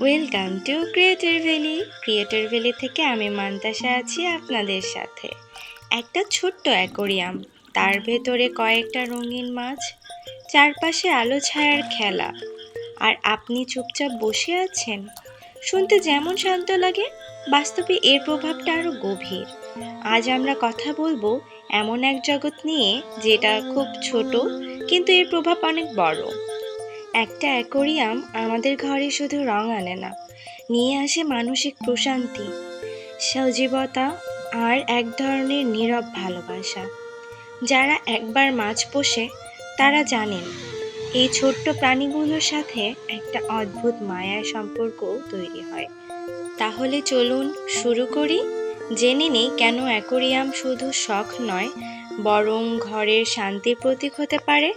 Welcome to creator valley creator valley থেকে আমি মান্তাসা আছি আপনাদের সাথে। একটা ছোট্ট অ্যাকোরিয়াম, তার ভেতরে কয়েকটা রঙিন মাছ, চারপাশে আলো ছায়ার খেলা। আর আপনি চুপচাপ বসে আছেন? শুনতে যেমন শান্ত লাগে, বাস্তবে এর প্রভাবটা আরও গভীর। আজ আমরা কথা বলব এমন এক জগৎ নিয়ে, যেটা খুব ছোট, কিন্তু এর প্রভাব অনেক বড়। একটা অ্যাকোরিয়াম আমাদের ঘরে শুধু রং আনে না, নিয়ে আসে মানসিক প্রশান্তি, সজীবতা আর এক ধরনের নীরব ভালোবাসা। যারা একবার মাছ পোষে, তারা জানেন, এই ছোট্ট প্রাণীগুলোর সাথে একটা অদ্ভুত মায়ার সম্পর্ক তৈরি হয়। তাহলে চলুন শুরু করি। জেনে নিই কেন অ্যাকোরিয়াম শুধু শখ নয়, বরং ঘরের শান্তির প্রতীক হতে পারে।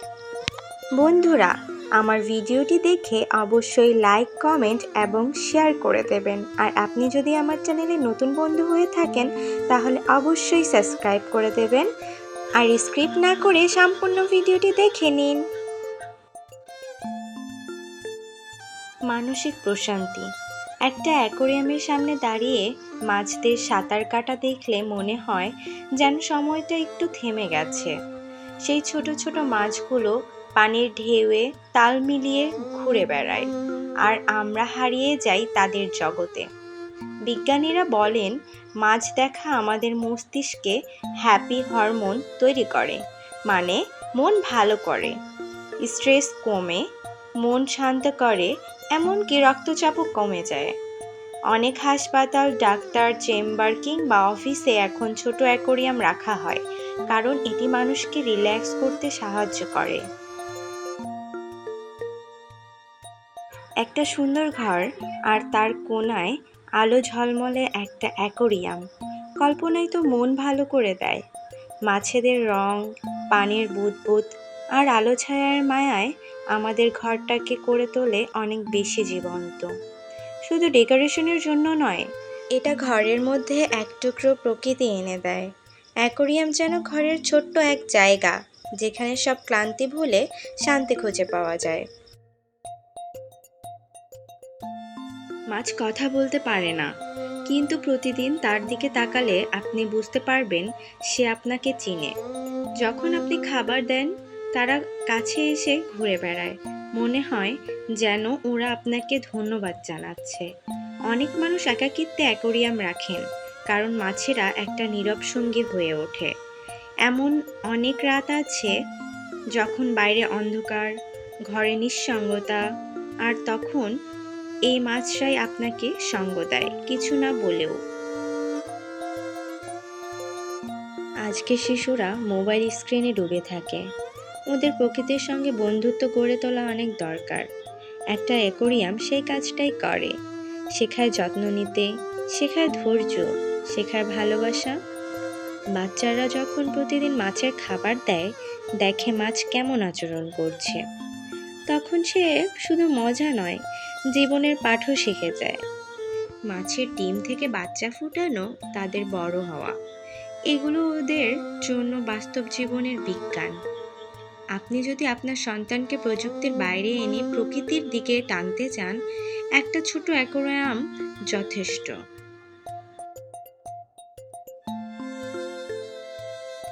বন্ধুরা আমার ভিডিওটি দেখে অবশ্যই লাইক কমেন্ট এবং শেয়ার করে দেবেন। আর আপনি যদি আমার চ্যানেলে নতুন বন্ধু হয়ে থাকেন, তাহলে অবশ্যই সাবস্ক্রাইব করে দেবেন। আর স্ক্রিপ্ট না করে সম্পূর্ণ ভিডিওটি দেখে নিন। মানসিক প্রশান্তি। একটা অ্যাকোরিয়ামের সামনে দাঁড়িয়ে মাছদের সাঁতার কাটা দেখলে মনে হয় যেন সময়টা একটু থেমে গেছে। সেই ছোট ছোট মাছগুলো পানির ঢেউয়ে তাল মিলিয়ে ঘুরে বেড়ায়, আর আমরা হারিয়ে যাই তাদের জগতে। বিজ্ঞানীরা বলেন, মাছ দেখা আমাদের মস্তিষ্কে হ্যাপি হরমোন তৈরি করে মানে মন ভালো করে। স্ট্রেস কমে, মন শান্ত করে, এমনকি রক্তচাপও কমে যায়। অনেক হাসপাতাল, ডাক্তার, চেম্বার কিংবা অফিসে এখন ছোট অ্যাকোরিয়াম রাখা হয়, কারণ এটি মানুষকে রিল্যাক্স করতে সাহায্য করে। একটা সুন্দর ঘর আর তার কোনায় আলো ঝলমলে একটা অ্যাকোরিয়াম। কল্পনায় তো মন ভালো করে দেয়। মাছেদের রং, পানির বুদবুদ আর আলো ছায়ার মায়ায় আমাদের ঘরটাকে করে তোলে অনেক বেশি জীবন্ত। শুধু ডেকোরেশনের জন্য নয়, এটা ঘরের মধ্যে এক টুকরো প্রকৃতি এনে দেয়। অ্যাকোরিয়াম যেন ঘরের ছোট্ট এক জায়গা, যেখানে সব ক্লান্তি ভুলে শান্তি খুঁজে পাওয়া যায়। মাছ কথা বলতে পারে না। কিন্তু প্রতিদিন তার দিকে তাকালে আপনি বুঝতে পারবেন সে আপনাকে চিনে। যখন আপনি খাবার দেন, তারা কাছে এসে ঘুরে বেড়ায়। মনে হয় যেন ওরা আপনাকে ধন্যবাদ জানাচ্ছে। অনেক মানুষ একাকিত্বে অ্যাকোরিয়াম রাখেন, কারণ মাছেরা একটা নীরব সঙ্গী হয়ে ওঠে। এমন অনেক রাত আছে যখন বাইরে অন্ধকার, ঘরে নিঃসঙ্গতা, আর তখন এই মাছরাই আপনাকে সঙ্গ দেয়, কিছু না বলেও। আজকে শিশুরা মোবাইল স্ক্রিনে ডুবে থাকে। ওদের প্রকৃতির সঙ্গে বন্ধুত্ব গড়ে তোলা অনেক দরকার। একটা অ্যাকোরিয়াম সেই কাজটাই করে। শেখায় যত্ন নিতে, শেখায় ধৈর্য শেখায় ভালোবাসা। বাচ্চারা যখন প্রতিদিন মাছের খাবার দেয়, দেখে মাছ কেমন আচরণ করছে। তখন সে শুধু মজা নয় জীবনের পাঠও শিখে যায়। মাছের ডিম থেকে বাচ্চা ফুটানো তাদের বড় হওয়া। এগুলো ওদের জন্য বাস্তব জীবনের বিজ্ঞান। আপনি যদি আপনার সন্তানকে প্রযুক্তির বাইরে এনে প্রকৃতির দিকে টানতে চান, একটা ছোট অ্যাকোরিয়াম যথেষ্ট।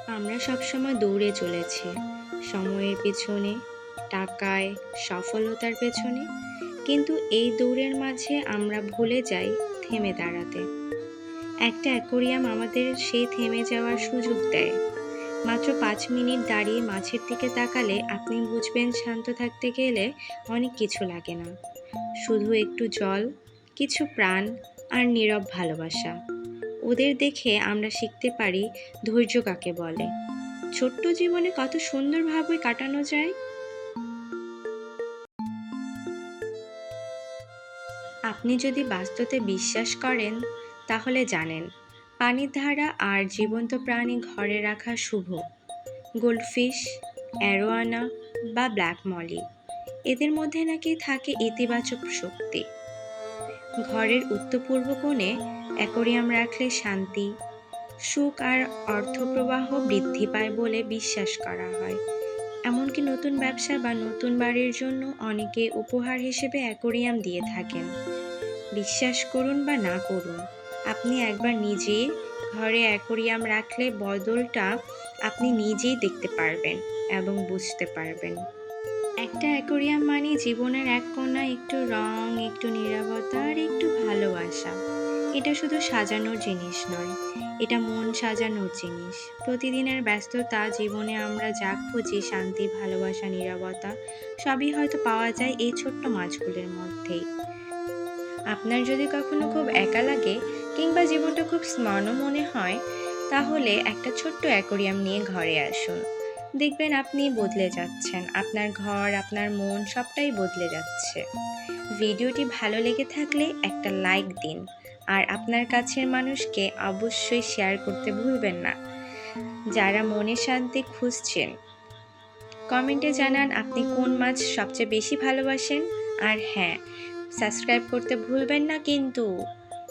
আমরা সবসময় দৌড়ে চলেছি। সময়ের পেছনে, টাকায়, সফলতার পেছনে কিন্তু এই দৌড়ের মাঝে আমরা ভুলে যাই থেমে দাঁড়াতে। একটা অ্যাকোরিয়াম আমাদের সেই থেমে যাওয়ার সুযোগ দেয়। মাত্র পাঁচ মিনিট দাঁড়িয়ে মাছের দিকে তাকালে আপনি বুঝবেন শান্ত থাকতে গেলে অনেক কিছু লাগে না। শুধু একটু জল, কিছু প্রাণ আর নীরব ভালোবাসা। ওদের দেখে আমরা শিখতে পারি ধৈর্য কাকে বলে। ছোট্ট জীবনে কত সুন্দরভাবে কাটানো যায় আপনি যদি বাস্তবে বিশ্বাস করেন, তাহলে জানেন, পানির ধারা আর জীবন্ত প্রাণী ঘরে রাখা শুভ। গোল্ডফিশ, অ্যারোয়ানা বা ব্ল্যাক মলি, এদের মধ্যে নাকি থাকে ইতিবাচক শক্তি। ঘরের উত্তর পূর্ব কোণে অ্যাকোরিয়াম রাখলে শান্তি, সুখ আর অর্থপ্রবাহ বৃদ্ধি পায় বলে বিশ্বাস করা হয়। এমনকি নতুন ব্যবসা বা নতুন বাড়ির জন্য অনেকে উপহার হিসেবে অ্যাকোরিয়াম দিয়ে থাকেন। বিশ্বাস করুন বা না করুন, আপনি একবার নিজে ঘরে অ্যাকোরিয়াম রাখলে বদলটা আপনি নিজেই দেখতে পারবেন এবং বুঝতে পারবেন। একটা অ্যাকোরিয়াম মানে জীবনের এক কোণা একটু রং, একটু নীরবতা আর একটু ভালোবাসা। এটা শুধু সাজানোর জিনিস নয়, এটা মন সাজানোর জিনিস। প্রতিদিনের ব্যস্ততা, জীবনে আমরা যা খুঁজি, শান্তি, ভালোবাসা, নীরবতা, সবই হয়তো পাওয়া যায় এই ছোট্ট মাছগুলোর মধ্যেই। আপনার যদি কখনো খুব একা লাগে কিংবা জীবনটা খুব স্মরণ মনে হয়, তাহলে একটা ছোট্ট অ্যাকোরিয়াম নিয়ে ঘরে আসুন। দেখবেন আপনি বদলে যাচ্ছেন। আপনার ঘর, আপনার মন সবটাই বদলে যাচ্ছে। ভিডিওটি ভালো লেগে থাকলে একটা লাইক দিন আর আপনার কাছের মানুষকে অবশ্যই শেয়ার করতে ভুলবেন না। যারা মনে শান্তি খুঁজছেন, কমেন্টে জানান আপনি কোন মাছ সবচেয়ে বেশি ভালোবাসেন। আর হ্যাঁ সাবস্ক্রাইব করতে ভুলবেন না কিন্তু।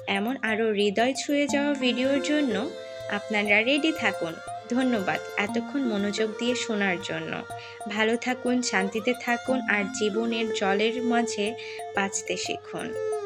এমন আরও হৃদয় ছুঁয়ে যাওয়া ভিডিওর জন্য আপনারা রেডি থাকুন। ধন্যবাদ এতক্ষণ মনোযোগ দিয়ে শোনার জন্য। ভালো থাকুন, শান্তিতে থাকুন আর জীবনের জলের মাঝে বাঁচতে শিখুন।